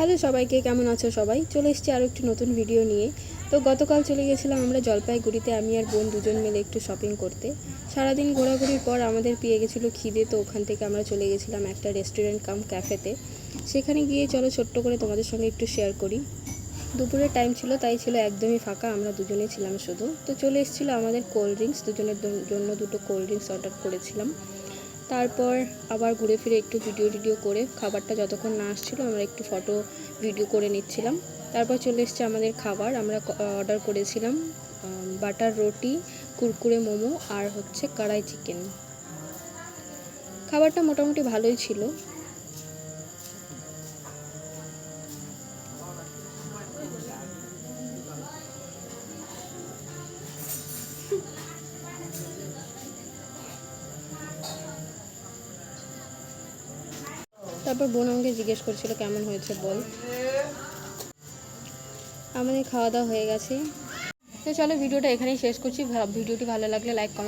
Hello সবাইকে, কেমন আছো সবাই? চলে এসেছি আরও একটি নতুন ভিডিও নিয়ে। তো গতকাল চলে গেছিলাম আমরা জলপাইগুড়িতে, আমি আর বোন দুজন মিলে একটু শপিং করতে। সারাদিন ঘোরাঘুরির পর আমাদের পেয়ে গেছিল খিদে, তো ওখান থেকে আমরা চলে গেছিলাম একটা রেস্টুরেন্ট কাম ক্যাফেতে সেখানে গিয়ে চলো ছোট্ট করে তোমাদের সঙ্গে একটু শেয়ার করি। দুপুরের টাইম ছিল, তাই ছিল একদমই ফাঁকা, আমরা দুজনেই ছিলাম শুধু। তো চলে এসেছিল আমাদের কোল্ড ড্রিঙ্কস দুজনের জন্য দুটো কোল্ড ড্রিঙ্কস অর্ডার করেছিলাম। তারপর আবার ঘুরে ফিরে একটু ভিডিও টিডিও করে খাবারটা যতক্ষণ না আসছিল আমরা একটু ফটো ভিডিও করে নিচ্ছিলাম। তারপর চলে এসছে আমাদের খাবার, আমরা অর্ডার করেছিলাম বাটার রুটি কুরকুরে মোমো আর হচ্ছে কড়াই চিকেন খাবারটা মোটামুটি ভালোই ছিল। তারপর বোন আমাকে জিজ্ঞেস করছিল, কেমন হয়েছে বল? আমাদের খাওয়া দাওয়া হয়ে গেছে। তো চলো, ভিডিওটা এখানেই শেষ করছি। ভিডিওটি ভালো লাগলে লাইক কমেন্ট